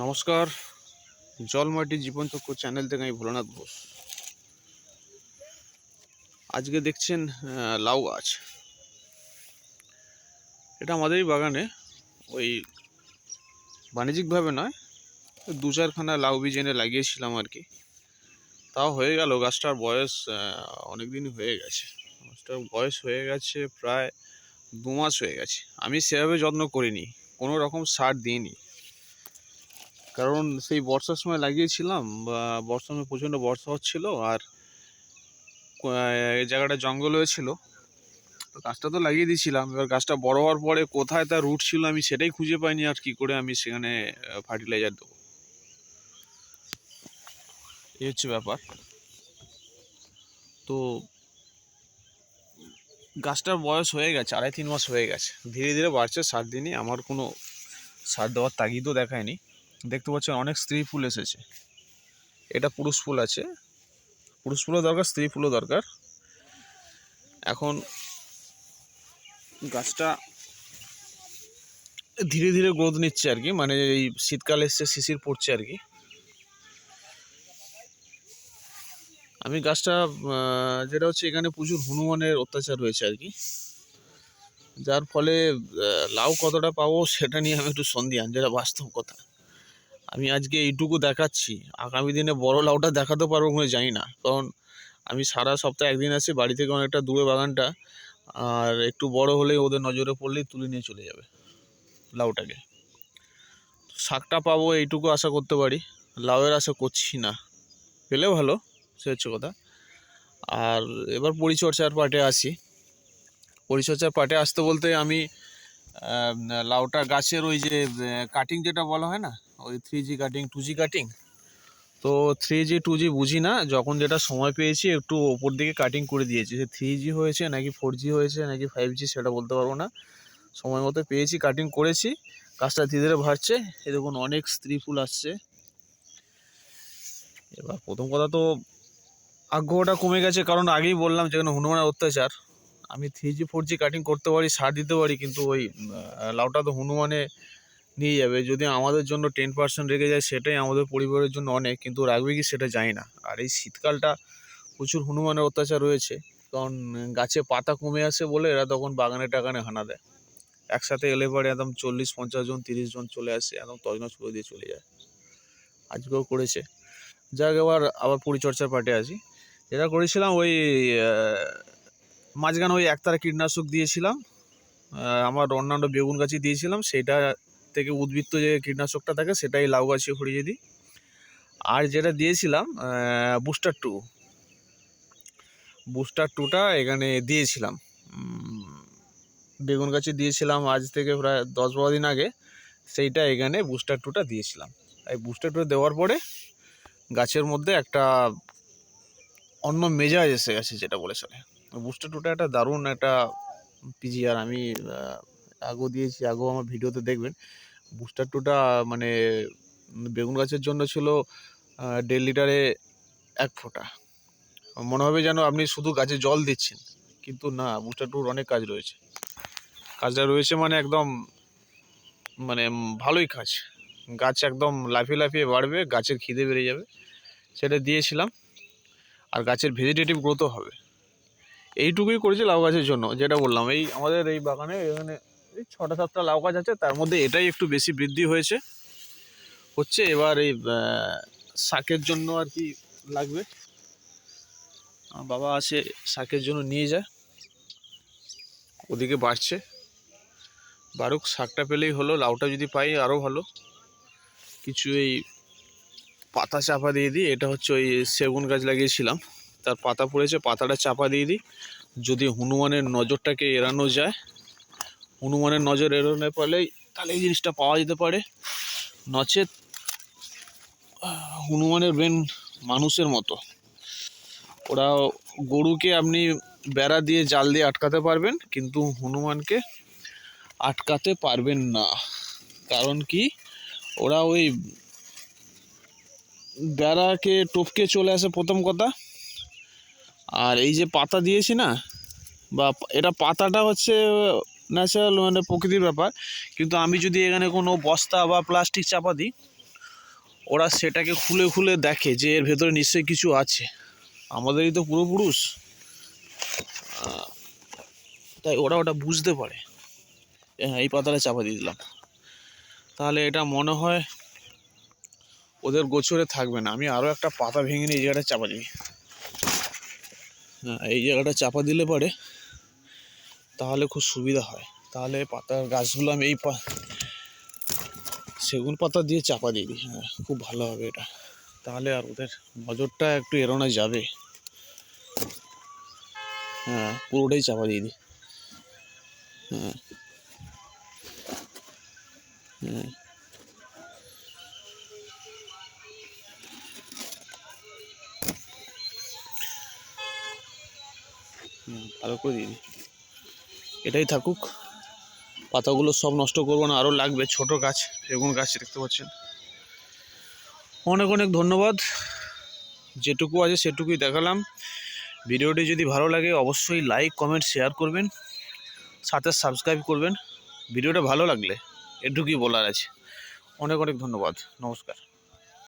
নমস্কার। জলমাটি জীবন চক্র চ্যানেল থেকে আমি ভোলানাথ বোস আজকে দেখছেন লাউ গাছ। এটা আমাদেরই বাগানে ওই বাণিজ্যিকভাবে নয়, দু চারখানা লাউ বীজ এনে লাগিয়েছিলাম আর কি। তাও হয়ে গেল, গাছটার বয়স অনেক দিন হয়ে গেছে। গাছটার বয়স হয়ে গেছে প্রায় দু মাস হয়ে গেছে। আমি সেভাবে যত্ন করিনি, কোনো রকম সার দিইনি। কারণ সেই বর্ষার সময় লাগিয়েছিলাম বর্ষার সময় প্রচণ্ড বর্ষা হচ্ছিল আর এই জায়গাটা জঙ্গল হয়েছিল। তো গাছটা তো লাগিয়ে দিয়েছিলাম, এবার গাছটা বড় হওয়ার পরে কোথায় তার রুট ছিল আমি সেটাই খুঁজে পাইনি আর কি করে আমি সেখানে ফার্টিলাইজার দেবো। এই হচ্ছে ব্যাপার। তো গাছটার বয়স হয়ে গেছে, আড়াই তিন মাস হয়ে গেছে। ধীরে ধীরে বাড়ছে, সার দিনই আমার কোনো সার দেওয়ার তাগিদও দেখায়নি। দেখতে পাচ্ছেন অনেক স্ত্রী ফুল এসেছে। এটা পুরুষ ফুল আছে। পুরুষ ফুলও দরকার, স্ত্রী ফুলও দরকার। এখন গাছটা ধীরে ধীরে গ্রোথ নিচ্ছে আর কি মানে এই শীতকাল এসছে, শিশির পড়ছে আর কি। আমি গাছটা যেটা হচ্ছে এখানে প্রচুর হনুমানের অত্যাচার রয়েছে আর কি। যার ফলে লাউ কতটা পাবো সেটা নিয়ে আমি একটু সন্দিহান, যেটা বাস্তব কথা। আমি আজকে এইটুকু দেখাচ্ছি। আগামী দিনে বড় লাউটা দেখাতে পারব কিনা জানি না। কারণ আমি সারা সপ্তাহে একদিন আছি বাড়ি থেকে অনেকটা দূরে বাগানটা। আর একটু বড় হলেই ওদের নজরে পড়লেই তুলে নিয়ে চলে যাবে লাউটাকে। শাকটা পাবো এইটুকু আশা করতে পারি। লাউয়ের আশা করছি না। পেলে ভালো, সে হচ্ছে কথা। আর এবার পরিচর্যার পাটে আসি। পরিচর্যার পাটে আসতে বলতে আমি লাউটা গাছের ওই যে কাটিং যেটা বলা হয় না? ওই three G cutting two G cutting তো থ্রি জি টু জি বুঝি না, যখন যেটা সময় পেয়েছি একটু ওপর দিকে কাটিং করে দিয়েছি। সে থ্রি জি হয়েছে নাকি ফোর জি হয়েছে নাকি ফাইভ জি সেটা বলতে পারব না। সময় মতো পেয়েছি কাটিং করেছি গাছটা ধীরে ধীরে বাড়ছে। এ দেখুন, অনেক স্ত্রী ফুল আসছে। এবার প্রথম কথা তো আগ্রহটা কমে গেছে, কারণ আগেই বললাম যেখানে হনুমানের অত্যাচার। আমি three G four G cutting করতে পারি সার দিতে পারি, কিন্তু ওই লাউটা তো হনুমানে নিয়ে যাবে। যদি আমাদের জন্য টেন পার্সেন্ট রেখে যায়, সেটাই আমাদের পরিবারের জন্য অনেক, কিন্তু রাখবে কি সেটা জানি না। আর এই শীতকালটা প্রচুর হনুমানের অত্যাচার রয়েছে, কারণ গাছে পাতা কমে আসে বলে এরা তখন বাগানে টাগানে হানা দেয়। একসাথে এলে পরে একদম চল্লিশ পঞ্চাশ জন, তিরিশ জন চলে আসে, একদম তজনজ করে দিয়ে চলে যায়। আজকেও করেছে। যাক, এবার আবার পরিচর্যার পাটে আসি। এটা করেছিলাম ওই মাঝখানে ওই একতারা কীটনাশক দিয়েছিলাম। আমার অন্যান্য বেগুন গাছে দিয়েছিলাম সেটা থেকে উদ্বৃত্ত যে কীটনাশকটা থাকে সেটাই লাউ গাছে ছড়িয়ে দিই। আর যেটা দিয়েছিলাম বুস্টার টু বুস্টার টুটা এখানে দিয়েছিলাম। বেগুন গাছে দিয়েছিলাম আজ থেকে প্রায় দশ বারো দিন আগে, সেইটা এখানে বুস্টার টুটা দিয়েছিলাম। এই বুস্টার টু দেওয়ার পরে গাছের মধ্যে একটা অন্য মেজাজ এসে গেছে, যেটা বলে চলে। বুস্টার টুটা একটা দারুণ একটা পিজিআর আমি আগেও দিয়েছি, আগেও আমার ভিডিওতে দেখবেন। বুস্টার টুটা মানে বেগুন গাছের জন্য ছিল দেড় লিটারে এক ফোঁটা। মনে হবে যেন আপনি শুধু গাছে জল দিচ্ছেন, কিন্তু না বুস্টার টুর অনেক কাজ রয়েছে। কাজটা রয়েছে মানে একদম মানে ভালোই কাজ। গাছ একদম লাফিয়ে লাফিয়ে বাড়বে, গাছের খিদে বেড়ে যাবে, সেটা দিয়েছিলাম। আর গাছের ভেজিটেটিভ গ্রোথও হবে। এইটুকুই করেছি লাউ গাছের জন্য, যেটা বললাম। এই আমাদের এই বাগানে এখানে ছটা সাতটা লাউ গাছ আছে, তার মধ্যে এটাই একটু বেশি বৃদ্ধি হয়েছে। হচ্ছে এবার এই শাকের জন্য আর কি লাগবে। আমার বাবা আসে শাকের জন্য নিয়ে যায়। ওদিকে বাড়ছে। বারুক, শাকটা পেলেই হলো, লাউটা যদি পাই আরও ভালো। কিছু এই পাতা চাপা দিয়ে দিই, এটা হচ্ছে ওই সেগুন গাছ লাগিয়েছিলাম। তার পাতা পড়েছে, পাতাটা চাপা দিয়ে দিই। যদি হনুমানের নজরটাকে এড়ানো যায় হনুমানের নজর এড়ানো পারলেই তাহলে এই জিনিসটা পাওয়া যেতে পারে। নচেত হনুমানের ব্রেন মানুষের মতো। ওরা গরুকে আপনি বেড়া দিয়ে জাল দিয়ে আটকাতে পারবেন, কিন্তু হনুমানকে আটকাতে পারবেন না। কারণ কি? ওরা ওই বেড়াকে টপকে চলে আসে প্রথম কথা। আর এই যে পাতা দিয়েছি না, বা এটা পাতাটা হচ্ছে ন্যাচারাল মানে প্রকৃতির ব্যাপার। কিন্তু আমি যদি এখানে কোনো বস্তা বা প্লাস্টিক চাপা দিই ওরা সেটাকে খুলে খুলে দেখে যে এর ভেতরে নিশ্চয়ই কিছু আছে। আমাদেরই তো পূর্বপুরুষ আহ, তাই ওরা ওটা বুঝতে পারে। হ্যাঁ এই পাতাটা চাপা দিয়ে দিলাম। তাহলে এটা মনে হয় ওদের গোছরে থাকবে না। আমি আরও একটা পাতা ভেঙে নিয়ে এই জায়গাটা চাপা দিই। হ্যাঁ এই জায়গাটা চাপা দিলে পরে তাহলে খুব সুবিধা হয়। তাহলে পাতার গাছগুলো আমি এই পা সেগুন পাতা দিয়ে চাপা দিয়ে দিই। হ্যাঁ খুব ভালো হবে এটা। তাহলে আর ওদের নজরটা একটু এড়োনো যাবে। হ্যাঁ পুরোটাই চাপা দিয়ে দিই। হ্যাঁ। হ্যাঁ। ভালো করে দিয়ে দিই। এটাই থাকুক। পাতাগুলো সব নষ্ট করব না আরও লাগবে ছোট গাছ, বেগুন গাছ দেখতে পাচ্ছেন। অনেক অনেক ধন্যবাদ। যেটুকু আছে সেটুকুই দেখালাম। ভিডিওটি যদি ভালো লাগে অবশ্যই লাইক কমেন্ট শেয়ার করবেন, সাথে সাবস্ক্রাইব করবেন। ভিডিওটা ভালো লাগলে এটুকুই বলার আছে। অনেক অনেক ধন্যবাদ। নমস্কার।